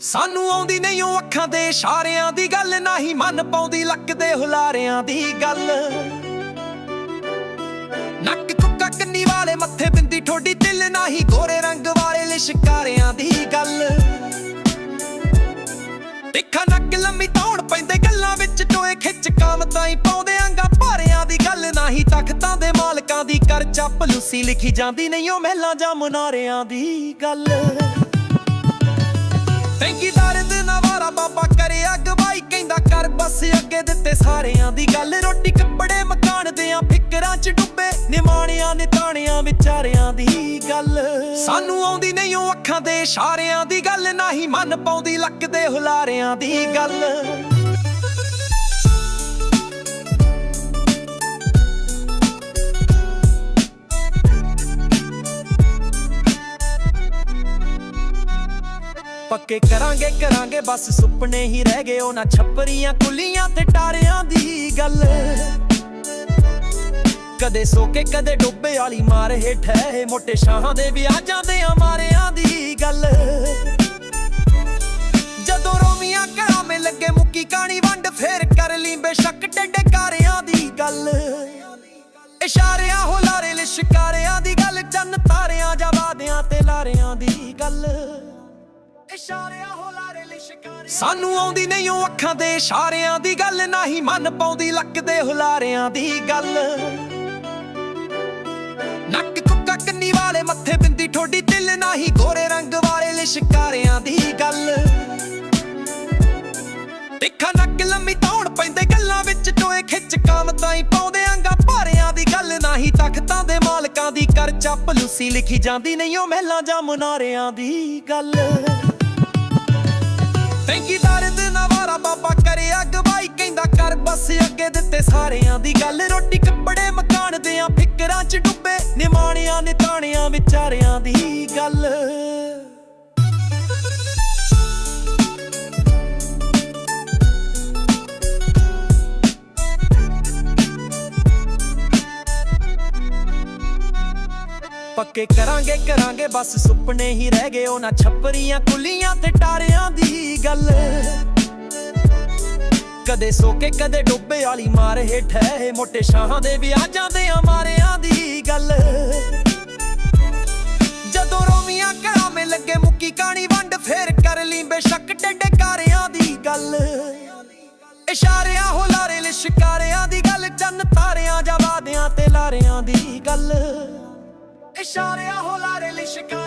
ਸਾਨੂੰ ਆਉਂਦੀ ਨਹੀਂ ਉਹ ਅੱਖਾਂ ਦੇ ਇਸ਼ਾਰਿਆਂ ਦੀ ਗੱਲ, ਨਾ ਹੀ ਮਨ ਪਾਉਂਦੀ ਲੱਕ ਦੇ ਹੁਲਾਰਿਆਂ ਦੀ ਗੱਲ। ਨੱਕ ਕੁੱਕਾ ਕੰਨੀ ਵਾਲੇ, ਮੱਥੇ ਬਿੰਦੀ ਠੋਡੀ ਦਿਲ ਨਾ ਗੋਰੇ ਰੰਗ ਵਾਲੇ ਲਿਸ਼ਕਾਰਿਆਂ ਦੀ ਗੱਲ। ਤਿੱਖਾ ਨੱਕ ਲੰਮੀ ਤੌਣ ਪੈਂਦੇ ਗੱਲਾਂ ਵਿੱਚ, ਟੋਏ ਖਿੱਚ ਕਾਮ ਤਾਈ ਪਾਉਂਦੇ ਆਂਗਾ ਭਾਰਿਆਂ ਦੀ ਗੱਲ, ਨਾ ਹੀ ਤਖਤਾਂ ਦੇ ਮਾਲਕਾਂ ਦੀ ਕਰ ਚੱਪ, ਲੁੱਸੀ ਲਿਖੀ ਜਾਂਦੀ ਨਹੀਂ ਉਹ ਮਹਿਲਾਂ ਜਾਂ ਮਨਾਰਿਆਂ ਦੀ ਗੱਲ। ਤੈਂਕੀ ਦਰਦ ਨਵਾਰਾ ਬਾਬਾ ਕਰੇ ਅਗਵਾਈ ਕਹਿੰਦਾ ਕਰ ਬਸ ਅੱਗੇ ਦਿੱਤੇ ਸਾਰਿਆਂ ਦੀ ਗੱਲ। ਰੋਟੀ, ਕੱਪੜੇ, ਮਕਾਨ ਦਿਆਂ ਫਿਕਰਾਂ ਚ ਡੁੱਬੇ ਨਿਮਾਣਿਆਂ ਨਿਤਾਣਿਆਂ ਵਿਚਾਰਿਆਂ ਦੀ ਗੱਲ। ਸਾਨੂੰ ਆਉਂਦੀ ਨਹੀਂ ਉਹ ਅੱਖਾਂ ਦੇ ਇਸ਼ਾਰਿਆਂ ਦੀ ਗੱਲ, ਨਾ ਹੀ ਮਨ ਪਾਉਂਦੀ ਲੱਕ ਦੇ ਹੁਲਾਰਿਆਂ ਦੀ ਗੱਲ। ਪੱਕੇ ਕਰਾਂਗੇ ਕਰਾਂਗੇ, ਬਸ ਸੁਪਨੇ ਹੀ ਰਹਿ ਗਏ ਉਹਨਾਂ ਛੱਪਰੀਆਂ, ਕੁੱਲੀਆਂ ਤੇ ਟਾਰਿਆਂ ਦੀ ਗੱਲ। ਕਦੇ ਸੋਕੇ, ਕਦੇ ਡੁੱਬੇ ਵਾਲੀ ਮਾਰ ਹੇਠ ਹੈ ਮੋਟੇ ਸ਼ਾਹਾਂ ਦੇ ਵਿਆਜਾਂ ਦੇ ਮਾਰਿਆਂ ਦੀ ਗੱਲ। ਜਦੋਂ ਰੋਮੀਆਂ ਘਰਾਂ ਮੇ ਲੱਗੇ, ਮੁੱਕੀ ਕਾਣੀ ਵੰਡ ਫੇਰ ਕਰ ਲਈ ਬੇਸ਼ੱਕ ਟੇਡੇ ਕਾਰਿਆਂ ਦੀ ਗੱਲ। ਇਸ਼ਾਰਿਆਂ, ਹੁਲਾਰੇ, ਲਿਸ਼ਕਾਰਿਆਂ ਦੀ ਗੱਲ, ਚੰਨ ਤਾਰਿਆਂ ਜਾਂ ਵਾਦਿਆਂ ਤੇ ਲਾਰਿਆਂ ਦੀ ਗੱਲ। ਸਾਨੂੰ ਆਉਂਦੀ ਨਹੀਂ ਉਹ ਅੱਖਾਂ ਦੇ ਇਸ਼ਾਰਿਆਂ ਦੀ ਗੱਲ, ਨਾ ਮਨ ਪਾਉਂਦੀ ਲੱਕ ਦੇ ਹੁਲਾਰਿਆਂ ਦੀ ਗੱਲ। ਨੱਕ ਕੁੱਕਾ ਕੰਨੀ ਵਾਲੇ, ਮੱਥੇ ਬਿੰਦੀ ਠੋਡੀ ਦਿਲ ਨਾ ਗੋਰੇ ਰੰਗ ਵਾਲੇ ਲਿਸ਼ਕਾਰਿਆਂ ਦੀ ਗੱਲ। ਤਿੱਖਾ ਨੱਕ ਲੰਮੀ ਤੌਣ ਪੈਂਦੇ ਗੱਲਾਂ ਵਿੱਚ, ਟੋਏ ਖਿੱਚ ਕਾਮ ਤਾਈ ਪਾਉਂਦੇ ਆਂਗਾ ਭਾਰਿਆਂ ਦੀ ਗੱਲ। ਨਾ ਹੀ ਤਖਤਾਂ ਦੇ ਮਾਲਕਾਂ ਦੀ ਕਰ ਚੱਪ, ਲੁੱਸੀ ਲਿਖੀ ਜਾਂਦੀ ਨਹੀਂ ਉਹ ਮਹਿਲਾਂ ਜਾਂ ਮਨਾਰਿਆਂ ਦੀ ਗੱਲ। ਤੈਂਕੀ ਦਰਦ ਨਵਾਰਾ ਬਾਬਾ ਕਰੇ ਅਗਵਾਈ ਕਹਿੰਦਾ ਕਰ ਬਸ ਅੱਗੇ ਦਿੱਤੇ ਸਾਰਿਆਂ ਦੀ ਗੱਲ। ਰੋਟੀ ਕੱਪੜੇ ਮਕਾਨ ਦਿਆਂ ਫਿਕਰਾਂ ਚ ਡੁੱਬੇ, ਨਿਮਾਣਿਆਂ ਨਿਤਾਣਿਆਂ ਵਿਚਾਰਿਆਂ ਦੀ। ਪੱਕੇ ਕਰਾਂਗੇ ਕਰਾਂਗੇ, ਬਸ ਸੁਪਨੇ ਹੀ ਰਹਿ ਗਏ ਉਹਨਾਂ ਛੱਪਰੀਆਂ, ਕੁੱਲੀਆਂ ਤੇ ਟਾਰਿਆਂ ਦੀ ਗੱਲ। ਕਦੇ ਸੋਕੇ ਕਦੇ ਡੁੱਬੇ ਵਾਲੀ ਮਾਰ ਹੇਠ ਹੈ ਮੋਟੇ ਸ਼ਾਹਾਂ ਦੇ ਵਿਆਜਾਂ ਦੇ ਮਾਰਿਆਂ ਦੀ ਗੱਲ। ਜਦੋਂ ਰੋਮੀਆਂ ਘਰਾਂ ਮੇ ਲੱਗੇ, ਮੁੱਕੀ ਕਾਣੀ ਵੰਡ ਫੇਰ ਕਰ ਲਈ ਬੇਸ਼ੱਕ ਟੇਡੇ ਕਾਰਿਆਂ ਦੀ ਗੱਲ। ਇਸ਼ਾਰਿਆਂ, ਹੁਲਾਰੇ, ਲਿਸ਼ਕਾਰਿਆਂ ਦੀ ਗੱਲ, ਚੰਨ ਤਾਰਿਆਂ ਜਾਂ ਵਾਦਿਆਂ ਤੇ ਲਾਰਿਆਂ ਦੀ ਗੱਲ। ਇਸ਼ਾਰਿਆਂ ਹੁਲਾਰੇ ਲਿਸ਼ਕਾਰਿਆਂ ਦੀ ਗੱਲ ਚੰਨ